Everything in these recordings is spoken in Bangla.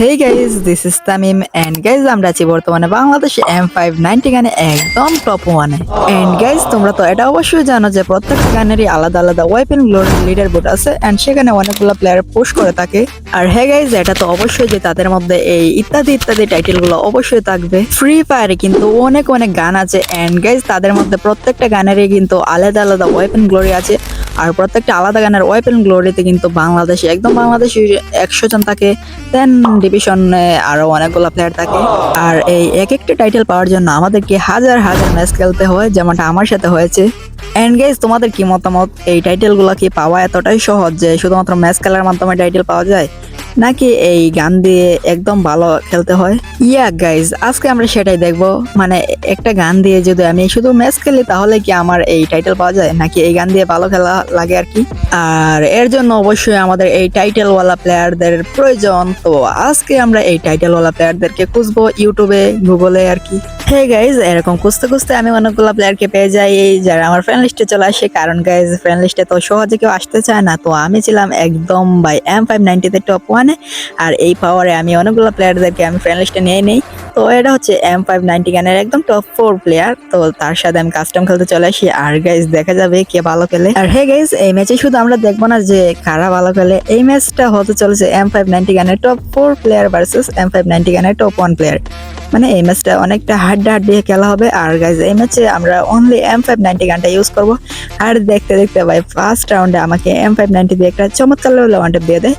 Hey guys this is Tamim and guys আমরা আছি বর্তমানে বাংলাদেশে এম ফাইভ নাইনটি গানে একদম টপ ওয়ানে এন্ড গাইজ তোমরা তো এটা অবশ্যই জানো যে প্রত্যেকটা গানেরই আলাদা আলাদা ওয়েপেন গ্লোরি লিডার বোর্ড আছে এন্ড সেখানে অনেকগুলো প্লেয়ার পোস্ট করে থাকে। আর হে গাইজ এটা তো অবশ্যই যে তাদের মধ্যে এই ইত্যাদি ইত্যাদি টাইটেলগুলো অবশ্যই থাকবে। ফ্রি ফায়ারে কিন্তু অনেক অনেক গান আছে এন্ড গাইজ তাদের মধ্যে প্রত্যেকটা গানেরই কিন্তু আলাদা আলাদা ওয়েপেন গ্লোরি আছে। আর প্রত্যেকটা আলাদা গানের ওয়েপেন গ্লোরিতে কিন্তু বাংলাদেশে, একদম বাংলাদেশি একশো জন থাকে দেন ডিভিশনে আরও অনেকগুলো প্লেয়ার থাকে। আর এই এক একটা টাইটেল পাওয়ার জন্য আমাদেরকে হাজার হাজার ম্যাচ খেলতে হয়, যেমনটা আমার সাথে হয়েছে। এন্ড গাইজ তোমাদের কি মতামত? এই টাইটেলগুলো কি পাওয়া এতটাই সহজ যে শুধুমাত্র ম্যাচ খেলার মাধ্যমে টাইটেল পাওয়া যায়? নাকি এই গান দিয়ে একদম ভালো খেলতে হয়? ইয়া গাইজ আজকে আমরা সেটাই দেখব। মানে একটা গান দিয়ে যদি আমি শুধু ম্যাচ খেলি, তাহলে কি আমার এই টাইটেল পাওয়া যায়? নাকি এই গান দিয়ে ভালো খেলা লাগে আর কি? আর এর জন্য অবশ্যই আমাদের এই টাইটেলওয়ালা প্লেয়ারদের প্রয়োজন। তো আজকে আমরা এই টাইটেলওয়ালা প্লেয়ারদেরকে খুঁজবো ইউটিউবে, গুগলে আর কি। হে গাইজ এরকম খুঁজতে খুঁজতে আমি অনেকগুলো প্লেয়ারকে পেয়ে যাই। যারা আমার ফ্রেন্ড লিস্টে চলে আসে, কারণ গাইজ ফ্রেন্ড লিস্টে তো সহজে কেউ আসতে চায় না। তো আমি ছিলাম একদম বাই এম ফাইভ নাইনটিতে টপ ওয়ানে আর এই পাওয়ারে আমি অনেকগুলো প্লেয়ারদেরকে আমি ফ্রেন্ড লিস্টে নিয়ে নেই। তো এটা হচ্ছে এম ফাইভ নাইনটি গানের একদম টপ ফোর প্লেয়ার তো তার সাথে আমি কাস্টম খেলতে চলে আসি। আর গাইজ দেখা যাবে কে ভালো খেলে। আর হে গাইজ এই ম্যাচে শুধু আমরা দেখব না যে কারা ভালো খেলে। এই ম্যাচটা হতে চলেছে এম ফাইভ নাইনটি গানের top four player versus M five ninety গানের টপ ওয়ান প্লেয়ার মানে এই ম্যাচটা অনেকটা হাড্ডা হাড দিয়ে খেলা হবে। আর গাইজ এই ম্যাচে আমরা অনলি এম ফাইভ নাইনটি গানটা ইউজ করব। আর দেখতে দেখতে ভাই ফার্স্ট রাউন্ডে আমাকে এম ফাইভ নাইনটি দিয়ে একটা চমৎকার লেভেল ওয়ান দিয়ে দেয়।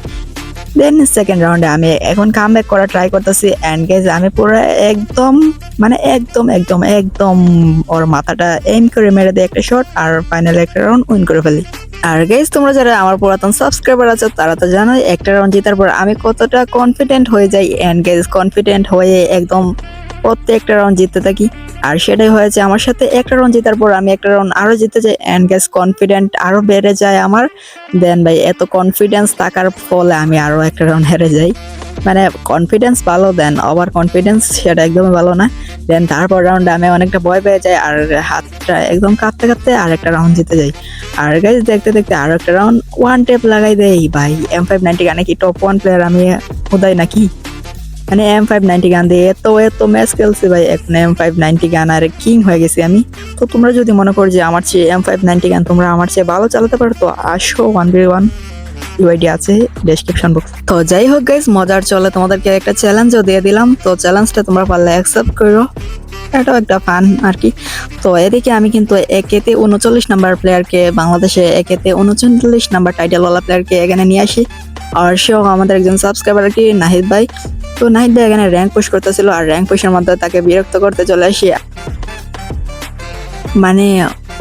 দেন সেকেন্ড রাউন্ডে আমি এখন কাম ব্যাক করা ট্রাই করতেছি। অ্যান্ড গেজ আমি পুরো একদম মানে একদম একদম একদম ওর মাথাটা এম করে মেরে দিই একটা শট আর ফাইনালি একটা রাউন্ড উইন করে ফেলি। আর গেস তোমরা যারা আমার পুরাতন সাবস্ক্রাইবার আছো, তারা তো জানোই, একটা রাউন্ড জেতার পর আমি কতটা কনফিডেন্ট হয়ে যাই। অ্যান্ড গেস কনফিডেন্ট হয়ে একদম প্রত্যেকটা রাউন্ড জিততে থাকি। আর সেটাই হয়েছে আমার সাথে একটা রাউন্ড জেতার পর আমি একটা রাউন্ড আরও জিতে যাই অ্যান্ড গেস কনফিডেন্ট আরও বেড়ে যায় আমার। দেন ভাই, এত কনফিডেন্স থাকার ফলে আমি আরও একটা রাউন্ড হেরে যাই। মানে কনফিডেন্স ভালো দেন ওভার কনফিডেন্স সেটা একদমই ভালো না। দেন তারপর রাউন্ডে আমি অনেকটা ভয় পেয়ে যাই আর হাতটা একদম কাঁপতে কাঁপতে আর একটা রাউন্ড জিতে যাই। আর গাইজ দেখতে দেখতে আরও একটা রাউন্ড ওয়ান টেপ লাগাই দেই। ভাই এম ফাইভ নাইনটি গানে কি টপ ওয়ান প্লেয়ার আমি উদয় নাকি? মানে এম ফাইভ নাইনটি গান দিয়ে এত এত ম্যাচ খেলছি ভাই। এখন এম ফাইভ নাইনটি গান আর কিং হয়ে গেছি আমি। তো তোমরা যদি মনে করো যে আমার চেয়ে এম ফাইভ নাইনটি গান তোমরা আমার চেয়ে ভালো চালাতে পারো, তো আসো ওয়ান বি ওয়ান ইউআইডি আছে ডেসক্রিপশন বক্স তো যাই হোক গাইজ মজার চলে, তোমাদেরকে একটা চ্যালেঞ্জও দিয়ে দিলাম। তো চ্যালেঞ্জটা তোমরা পারলে অ্যাকসেপ্ট করো। এটাও একটা ফান আর কি। তো এদিকে আমি কিন্তু একেতে উনচল্লিশ নাম্বার প্লেয়ারকে বাংলাদেশে একেতে উনচল্লিশ নাম্বার টাইটেলওয়ালা প্লেয়ারকে এখানে নিয়ে আসি। আর সেও আমাদের একজন সাবস্ক্রাইবার আর কি, নাহিদ ভাই। তো নাহিদ ভাই এখানে র্যাঙ্ক পুশ করতেছিল, আর র্যাঙ্ক পুশের মধ্যে তাকে বিরক্ত করতে চলে আসি। মানে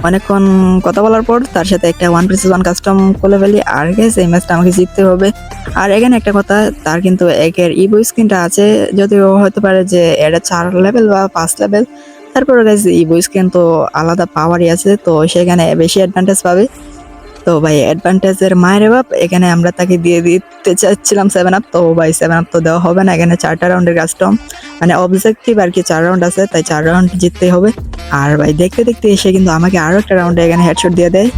অনেকক্ষণ কথা বলার পর তার সাথে একটা ওয়ান প্রিসেস ওয়ান কাস্টম করে ফেলি। আর গেস এই ম্যাচটা আমাকে জিততে হবে। আর এখানে একটা কথা, তার কিন্তু একের ইবো স্ক্রিনটা আছে। যদিও হতে পারে যে এটা চার লেভেল বা পাঁচ লেভেল তারপরে গেছে ইবো স্ক্রিন তো আলাদা পাওয়ারই আছে, তো সেখানে বেশি অ্যাডভান্টেজ পাবে। তো ভাই অ্যাডভান্টেজের মায়ের বাপ, এখানে আমরা তাকে দিয়ে দিতে চাচ্ছিলাম সেভেন আপ তো ভাই সেভেন আপ তো দেওয়া হবে না, এখানে চারটা রাউন্ডের কাস্টম মানে অবজেক্টিভ আর কি, চার রাউন্ড আছে, তাই চার রাউন্ড জিততে হবে। আর ভাই, দেখতে দেখতে এসে কিন্তু আমাকে আরও একটা রাউন্ডে এখানে হেডশট দিয়ে দেয়।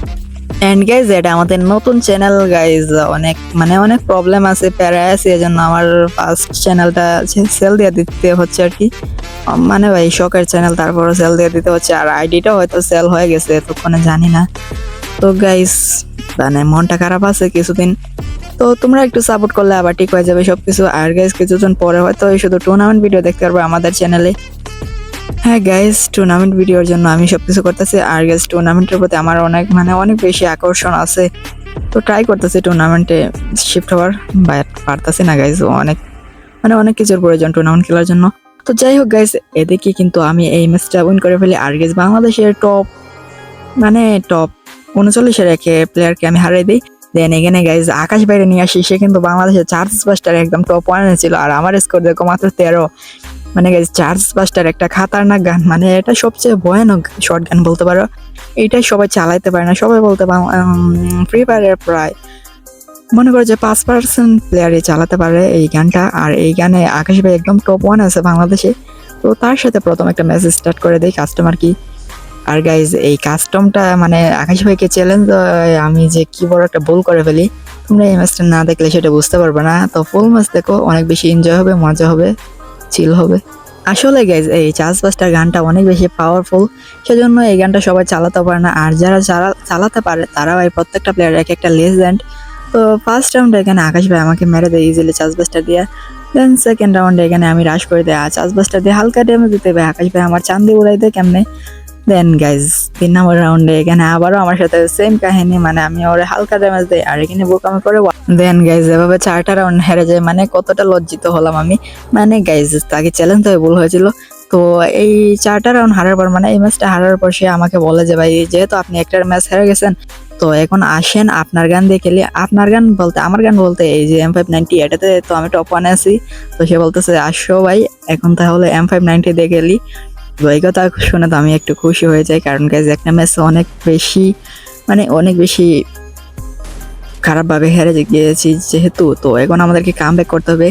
এন্ড গাইজ এটা আমাদের নতুন চ্যানেল গাইজ অনেক মানে অনেক প্রবলেম আছে প্যারা আছে এজন্য আমার ফার্স্ট চ্যানেলটা সেল দিয়ে দিতে হচ্ছে আর কি। মানে ভাই, শখের চ্যানেল তারপরে সেল দিয়ে দিতে হচ্ছে। আর আইডিটা হয়তো সেল হয়ে গেছে, এতক্ষণে জানি না। তো গাইস মানে মনটা খারাপ আছে কিছুদিন। তো তোমরা একটু সাপোর্ট করলে আবার ঠিক হয়ে যাবে সবকিছু। আর গাইস কিছুদিন পরে হয়তো শুধু টুর্নামেন্ট ভিডিও দেখতে পারবে আমাদের চ্যানেলে হ্যাঁ গাইস টুর্নামেন্ট ভিডিওর জন্য আমি সবকিছু করতেছি। আর গাইস টুর্নামেন্টের প্রতি আমার অনেক মানে অনেক বেশি আকর্ষণ আছে। তো ট্রাই করতেছি টুর্নামেন্টে শিফট হওয়ার পারতেছি না গাইস অনেক মানে অনেক কিছুর প্রয়োজন টুর্নামেন্ট খেলার জন্য। তো যাই হোক গাইস এদিকে কিন্তু আমি এই ম্যাচটা উইন করে ফেলি। আর গাইস বাংলাদেশের টপ মানে টপ উনচল্লিশের একে প্লেয়ারকে আমি হারিয়ে দিই। দেন এখানে গাইজ আকাশ বাইরে নিয়ে আসি, সে কিন্তু বাংলাদেশের চার্জ বাস্টার একদম টপ ওয়ানে ছিল। আর আমার স্কোর দেখো মাত্র তেরো। মানে গাইজ চার্জ বাস্টার একটা খাতারনাক গান। মানে এটা সবচেয়ে ভয়ানক শর্ট গান বলতে পারো। এটা সবাই চালাইতে পারে না। সবাই বলতে ফ্রি ফায়ারের প্রায় মনে করো যে পাঁচ পার্সেন্ট প্লেয়ারই চালাতে পারে এই গানটা, আর এই গানে আকাশ ভাই একদম টপ ওয়ান আছে বাংলাদেশে। তো তার সাথে প্রথম একটা মেসেজ স্টার্ট করে দেই কাস্টমার কি। আর গাইজ এই কাস্টমটা মানে আকাশ ভাইকে চ্যালেঞ্জ আমি যে কি বড় একটা ভুল করে ফেলি। তোমরা এই ম্যাচটা না দেখলে সেটা বুঝতে পারবে না। তো ফুল ম্যাচ দেখো, অনেক বেশি এনজয় হবে, মজা হবে চিল হবে। আসলে গাইজ এই চাষবাসটার গানটা অনেক বেশি পাওয়ারফুল সেজন্য এই গানটা সবাই চালাতে পারে না। আর যারা চালা- চালাতে পারে, তারাও এই প্রত্যেকটা প্লেয়ার এক একটা লেজেন্ড তো ফার্স্ট রাউন্ডে এখানে আকাশ ভাই আমাকে মেরে দেয় ইজিলি চাষবাসটা দিয়ে। দেন সেকেন্ড রাউন্ডে এখানে আমি রাশ করে দেয়, আর চাষবাসটা দিয়ে হালকা ড্যামেজ দিতে ভাই আকাশ ভাই আমার চান্দি উড়াই দেয় কেমনে? দেন গাইজ তিন নম্বর রাউন্ডে এখানে আবারও আমার সাথে সেম কাহিনী মানে আমি ওরে হালকা ড্যামেজ দেয় আর এখানে বোকামি করে দেন গাইজ এভাবে চারটা রাউন্ড হেরে যায় মানে কতটা লজ্জিত হলাম আমি। মানে গাইজ তাকে চ্যালেঞ্জ হয়ে ভুল হয়েছিল। তো এই চারটা রাউন্ড হারার পর মানে এই ম্যাচটা হারার পর সে আমাকে বলে যে, ভাই, যেহেতু আপনি একটা ম্যাচ হেরে গেছেন তো এখন আসেন আপনার গান দিয়ে খেলি আপনার গান বলতে, আমার গান বলতে এই যে এম ফাইভ নাইনটি এটাতে তো আমি টপ ওয়ানে আছি। তো সে বলতেছে, আসো ভাই, এখন তাহলে এম ফাইভ নাইনটি গেলি তো এই কথা শুনে তো আমি একটু খুশি হয়ে যাই, কারণ গাইজ একটা ম্যাচ অনেক বেশি মানে অনেক বেশি খারাপভাবে হেরে গিয়েছি যেহেতু। তো এখন আমাদেরকে কাম করতে হবে।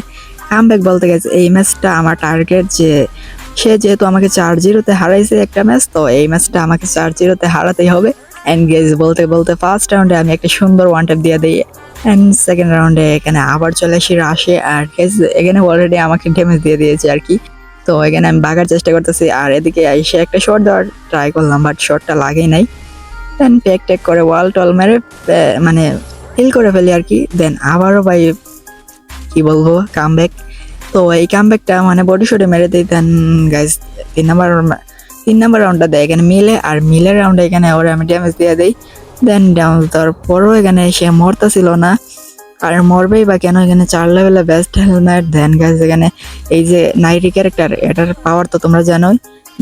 কাম বলতে গেছে এই ম্যাচটা আমার টার্গেট যে সে যেহেতু আমাকে চার জিরোতে হারাইছে একটা ম্যাচ তো এই ম্যাচটা আমাকে চার জিরোতে হারাতেই হবে। অ্যান্ড গেজ বলতে বলতে ফার্স্ট রাউন্ডে আমি একটা সুন্দর ওয়ান ট্যাপ দিয়ে দিই। অ্যান্ড সেকেন্ড রাউন্ডে এখানে আবার চলে আসি আসে আর গেজ এখানে অলরেডি আমাকে ড্যামেজ দিয়ে দিয়েছে আর কি। তো এখানে আমি বাগার চেষ্টা করতেছি। আর এদিকে এসে একটা শট দেওয়ার ট্রাই করলাম বাট শটটা লাগেই নাই। দেন প্যাক ট্যাক করে ওয়াল টল মেরে মানে হিল করে ফেলি আর কি। দেন আবারও ভাই, কি বলব কামব্যাক তো এই কামব্যাকটা মানে বডি শটে মেরে দিই। দেন গাইজ তিন নাম্বার তিন নাম্বার রাউন্ডটা দেয় এখানে মিলে, আর মিলের রাউন্ডে এখানে ওর আমি ড্যামেজ দিয়ে দিই। দেন ড্যামেজ দেওয়ার পরও এখানে সে মরতে ছিল না। আর মরবেই বা কেন এখানে চার লেভেলে বেস্ট হেলমেট দেন গাইজ এখানে এই যে নাইটি ক্যারেক্টার এটার পাওয়ার তো তোমরা জানোই।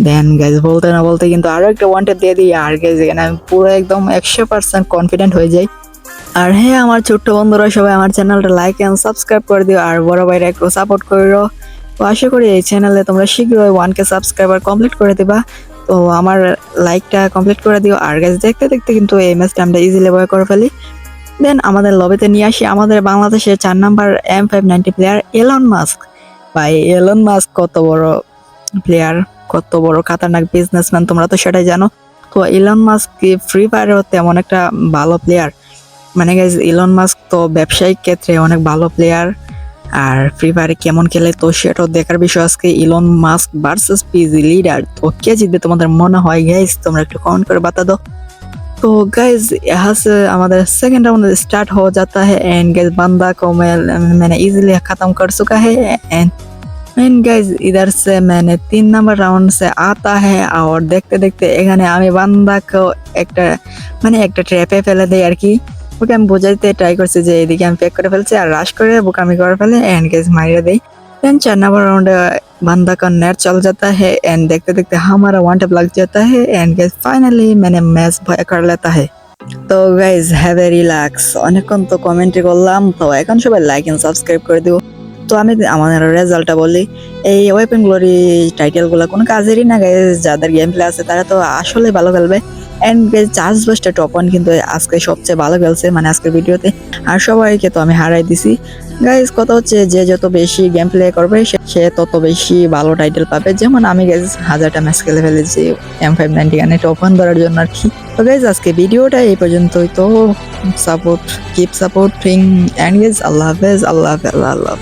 দেন গাইজ বলতে না বলতে কিন্তু আরও একটা ওয়ান্টেড দিয়ে দিই। আর গাইজ এখানে আমি পুরো একদম একশো পার্সেন্ট কনফিডেন্ট হয়ে যাই। আর হ্যাঁ আমার ছোট্ট বন্ধুরা, সবাই আমার চ্যানেলটা লাইক অ্যান্ড সাবস্ক্রাইব করে দিও। আর বড় ভাইরা একটু সাপোর্ট করো তো আশা করি এই চ্যানেলে তোমরা শীঘ্রই ওয়ান কে সাবস্ক্রাইবার কমপ্লিট করে দিবা। তো আমার লাইকটা কমপ্লিট করে দিও। আর গাছ দেখতে দেখতে কিন্তু এই ম্যাচটা আমরা ইজিলি বয় করে ফেলি। দেন আমাদের লবিতে নিয়ে আসি আমাদের বাংলাদেশের চার number M five ninety player Elon Musk ভাই এলন মাস্ক কত বড় প্লেয়ার কত বড় খাতারনাক বিজনেসম্যান তোমরা তো সেটাই জানো। তো এলন মাস্ক ফ্রি ফায়ারও তেমন একটা ভালো প্লেয়ার মানে গাইজ ইলন মাস্ক তো ব্যবসায়িক ক্ষেত্রে অনেক ভালো প্লেয়ার আর ফ্রি ফায়ারে কেমন খেলে তো সেটাও দেখার বিষয় আজকে Elon Musk versus PG leader তো কে জিতবে তোমাদের মনে হয় গাইজ তোমরা একটু कमेंट করে बता दो तो गाइज यहाँ से हमारा सेकंड राउंड स्टार्ट हो जाता है एंड गाइज बंदा को मैं मैंने इजीली खत्म कर चुका है एंड एंड गाइज इधर से मैंने तीन नंबर राउंड से आता है और देखते देखते এখানে আমি বান্দাকে একটা মানে একটা ট্র্যাপে ফেলে দেই আর কি ওকে আমি বোঝাইতে ট্রাই করছি যে এদিকে আমি প্যাক করে ফেলছি আর রাশ করে বোকামি করে ফেলে एंड गाइज मारिए देई देन चार नंबर राउंड बंदा का नेट चल जाता है एंड देखते देखते हमारा वन टैप लग जाता है एंड गाइज फाइनली मैंने मैच भय कर लेता है তো গাইজ হ্যাভ এ রিল্যাক্স অনেকক্ষণ তো কমেন্ট্রি করলাম তো এখন সবাই লাইক এন্ড সাবস্ক্রাইব করে দিও তো আমি আমাদের রেজাল্টটা বলি এই ওয়েপেন গ্লোরি টাইটেলগুলো কোনো কাজেরই না গাইজ যাদের গেম প্লে আছে তারা তো আসলে ভালো খেলবে অ্যান্ড চার্জ বাসটা টপ ওয়ান কিন্তু আজকে সবচেয়ে ভালো খেলছে মানে আজকের ভিডিওতে। আর সবাইকে তো আমি হারাই দিছি। গাইজ কথা হচ্ছে যে যত বেশি গেম প্লে করবে, সে- তত বেশি ভালো টাইটেল পাবে। যেমন আমি গাইজ হাজারটা ম্যাচ খেলে ফেলেছি এম ফাইভ নাইনটি গানে টপ ওয়ান করার জন্য আর কি। তো গাইজ আজকে ভিডিওটা এই পর্যন্তই। তো support keep supporting and guys আল্লাহ হাফেজ আল্লাহ হাফেজ, আল্লাহ আল্লাহ।